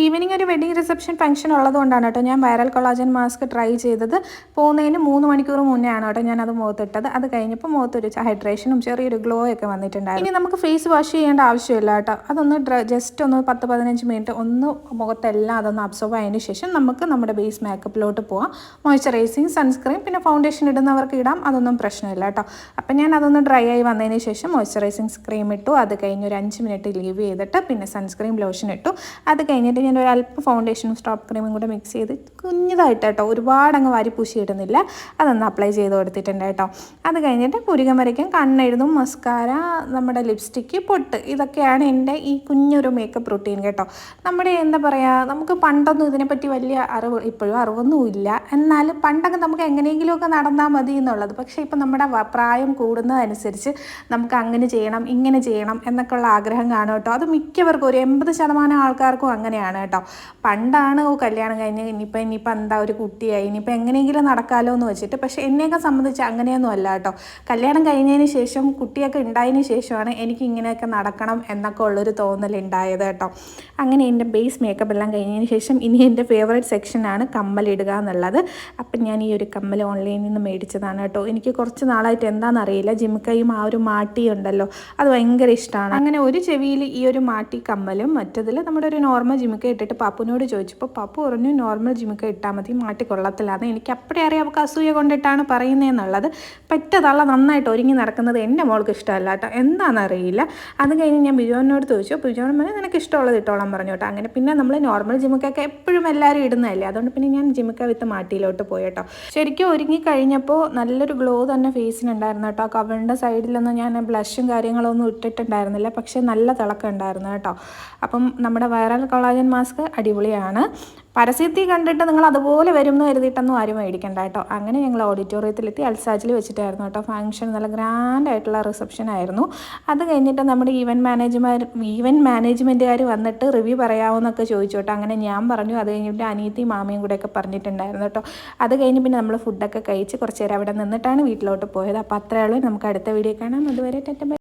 Evening ഒരു wedding reception function ഉള്ളതുകൊണ്ടാണ് കേട്ടോ ഞാൻ വൈറൽ കൊളാജൻ മാസ്ക് ട്രൈ ചെയ്തത്. പോകുന്നതിന് മൂന്ന് മണിക്കൂർ മുന്നേ ആണ് കേട്ടോ ഞാൻ അത് മുഖത്തിട്ടത്. അത് കഴിഞ്ഞപ്പോൾ മുഖത്ത് ഒരു ഹൈഡ്രേഷനും ചെറിയൊരു ഗ്ലോ ഒക്കെ വന്നിട്ടുണ്ടായിരുന്നു. ഇനി നമുക്ക് ഫേസ് വാഷ് ചെയ്യേണ്ട ആവശ്യമില്ല കേട്ടോ. അതൊന്ന് ജസ്റ്റ് ഒന്ന് പത്ത് പതിനഞ്ച് മിനിറ്റ് ഒന്ന് മുഖത്തെല്ലാം അതൊന്ന് അബ്സോർബ് ആയതിനു ശേഷം നമുക്ക് നമ്മുടെ ബേസ് മേക്കപ്പിലോട്ട് പോവാം. മോയ്സ്ചറൈസിങ് സൺസ്ക്രീൻ പിന്നെ ഫൗണ്ടേഷൻ ഇടുന്നവർക്ക് ഇടാം. അതൊന്നും പ്രശ്നമില്ല കേട്ടോ. അപ്പം ഞാൻ അതൊന്ന് ഡ്രൈ ആയി വന്നതിന് ശേഷം മോയ്സ്ചറൈസിങ് സ്ക്രീം ഇട്ടു. അത് കഴിഞ്ഞ് ഒരു അഞ്ച് മിനിറ്റ് ലീവ് ചെയ്തിട്ട് പിന്നെ സൺസ്ക്രീം ലോഷൻ ഇട്ടു. അത് കഴിഞ്ഞിട്ട് ഞാൻ ഒരു അല്പം ഫൗണ്ടേഷനും സ്റ്റോപ്പ് ക്രീമും കൂടെ മിക്സ് ചെയ്ത് കുഞ്ഞതായിട്ട് കേട്ടോ ഒരുപാട് അങ്ങ് വാരി പൂശി ഇടുന്നില്ല അതൊന്ന് അപ്ലൈ ചെയ്ത് കൊടുത്തിട്ടുണ്ട് കേട്ടോ. അത് കഴിഞ്ഞിട്ട് പുരുകം വരയ്ക്കും. കണ്ണെഴുതും മസ്കാര നമ്മുടെ ലിപ്സ്റ്റിക്ക് പൊട്ട്. ഇതൊക്കെയാണ് എന്റെ ഈ കുഞ്ഞൊരു മേക്കപ്പ് റുട്ടീൻ കേട്ടോ. നമ്മുടെ എന്താ പറയുക നമുക്ക് പണ്ടൊന്നും ഇതിനെപ്പറ്റി വലിയ അറിവ് ഇപ്പോഴും അറിവൊന്നുമില്ല. എന്നാലും പണ്ടൊക്കെ നമുക്ക് എങ്ങനെയെങ്കിലുമൊക്കെ നടന്നാൽ മതി എന്നുള്ളത്. പക്ഷേ ഇപ്പം നമ്മുടെ പ്രായം കൂടുന്നതനുസരിച്ച് നമുക്ക് അങ്ങനെ ചെയ്യണം ഇങ്ങനെ ചെയ്യണം എന്നൊക്കെയുള്ള ആഗ്രഹം കാണും കേട്ടോ. അത് മിക്കവർക്കും ഒരു എൺപത് ശതമാനം ആൾക്കാർക്കും അങ്ങനെയാണ്. കേട്ടോ. പണ്ടാണ് ഓ കല്യാണം കഴിഞ്ഞ് ഇനിയിപ്പോൾ ഇനിയിപ്പോൾ എന്താ ഒരു കുട്ടിയായി ഇനിയിപ്പോൾ എങ്ങനെയെങ്കിലും നടക്കാമല്ലോ എന്ന് വെച്ചിട്ട്. പക്ഷേ എന്നെയൊക്കെ സംബന്ധിച്ച് അങ്ങനെയൊന്നും അല്ല കേട്ടോ. കല്യാണം കഴിഞ്ഞതിന് ശേഷം കുട്ടിയൊക്കെ ഉണ്ടായതിന് ശേഷമാണ് എനിക്ക് ഇങ്ങനെയൊക്കെ നടക്കണം എന്നൊക്കെ ഉള്ളൊരു തോന്നൽ ഉണ്ടായത് കേട്ടോ. അങ്ങനെ എന്റെ ബേസ് മേക്കപ്പ് എല്ലാം കഴിഞ്ഞതിന് ശേഷം ഇനി എന്റെ ഫേവറേറ്റ് സെക്ഷനാണ് കമ്മലിടുക എന്നുള്ളത്. അപ്പം ഞാൻ ഈ ഒരു കമ്മൽ ഓൺലൈനിൽ നിന്ന് മേടിച്ചതാണ് കേട്ടോ. എനിക്ക് കുറച്ച് നാളായിട്ട് എന്താണെന്നറിയില്ല. ജിമിക്കയും ആ ഒരു മാട്ടി ഉണ്ടല്ലോ. അത് ഭയങ്കര ഇഷ്ടമാണ്. അങ്ങനെ ഒരു ചെവിയിൽ ഈ ഒരു മാട്ടി കമ്മലും മറ്റതിൽ നമ്മുടെ ഒരു നോർമൽ ജിമിക്ക ഇട്ടിട്ട് പാപ്പുവിനോട് ചോദിച്ചപ്പോൾ പാപ്പു പറഞ്ഞു നോർമൽ ജിമിക്ക ഇട്ടാൽ മതി മാറ്റി കൊള്ളത്തില്ലാന്ന്. എനിക്ക് അപ്പോഴേ അറിയാം അവൾക്ക് അസൂയ കൊണ്ടിട്ടാണ് പറയുന്നതെന്നുള്ളത് പെറ്റതള്ള നന്നായിട്ട് ഒരുങ്ങി നടക്കുന്നത് എന്റെ മോൾക്ക് ഇഷ്ടമല്ല കേട്ടോ. എന്താണെന്നറിയില്ല. അത് കഴിഞ്ഞ് ഞാൻ ബിജോനോട് ചോദിച്ചു. ബിജോൻ പറഞ്ഞു നിനക്ക് ഇഷ്ടമുള്ളത് ഇട്ടോളം പറഞ്ഞു കേട്ടോ. അങ്ങനെ പിന്നെ നമ്മൾ നോർമൽ ജിമിക്കൊക്കെ എപ്പോഴും എല്ലാവരും ഇടുന്നതല്ലേ. അതുകൊണ്ട് പിന്നെ ഞാൻ ജിമിക്ക വിത്ത് മാട്ടിയിലോട്ട് പോയി കേട്ടോ. ശരിക്കും ഒരുങ്ങി കഴിഞ്ഞപ്പോൾ നല്ലൊരു ഗ്ലോ തന്നെ ഫേസിനുണ്ടായിരുന്നു കേട്ടോ. കവളിന്റെ സൈഡിലൊന്നും ഞാൻ ബ്ലഷും കാര്യങ്ങളൊന്നും ഇട്ടിട്ടുണ്ടായിരുന്നില്ല. പക്ഷേ നല്ല തിളക്കം ഉണ്ടായിരുന്നു കേട്ടോ. അപ്പം നമ്മുടെ വൈറൽ കൊളാജൻ മാസ്ക് അടിപൊളിയാണ്. പരസ്യത്തിൽ കണ്ടിട്ട് നിങ്ങൾ അതുപോലെ വരും എന്ന് കരുതിയിട്ടൊന്നും ആരും മേടിക്കണ്ട കേട്ടോ. അങ്ങനെ ഞങ്ങൾ ഓഡിറ്റോറിയത്തിലെത്തി അൽസാജിൽ വെച്ചിട്ടായിരുന്നു കേട്ടോ ഫംഗ്ഷൻ. നല്ല ഗ്രാൻഡ് ആയിട്ടുള്ള റിസപ്ഷൻ ആയിരുന്നു. അത് കഴിഞ്ഞിട്ട് നമ്മുടെ ഈവന്റ് മാനേജ്മാർ ഈവന്റ് മാനേജ്മെന്റുകാർ വന്നിട്ട് റിവ്യൂ പറയാമെന്നൊക്കെ ചോദിച്ചു കേട്ടോ. അങ്ങനെ ഞാൻ പറഞ്ഞു. അത് കഴിഞ്ഞിട്ട് അനിയത്തി മാമയും കൂടെയൊക്കെ പറഞ്ഞിട്ടുണ്ടായിരുന്നു കേട്ടോ. അത് കഴിഞ്ഞ് പിന്നെ നമ്മൾ ഫുഡൊക്കെ കഴിച്ച് കുറച്ച് നേരം അവിടെ നിന്നിട്ടാണ് വീട്ടിലോട്ട് പോയത്. അപ്പോൾ അത്രയേ ഉള്ളൂ. നമുക്ക് അടുത്ത വീഡിയോ കാണാം. അതുവരെ ടെറ്റ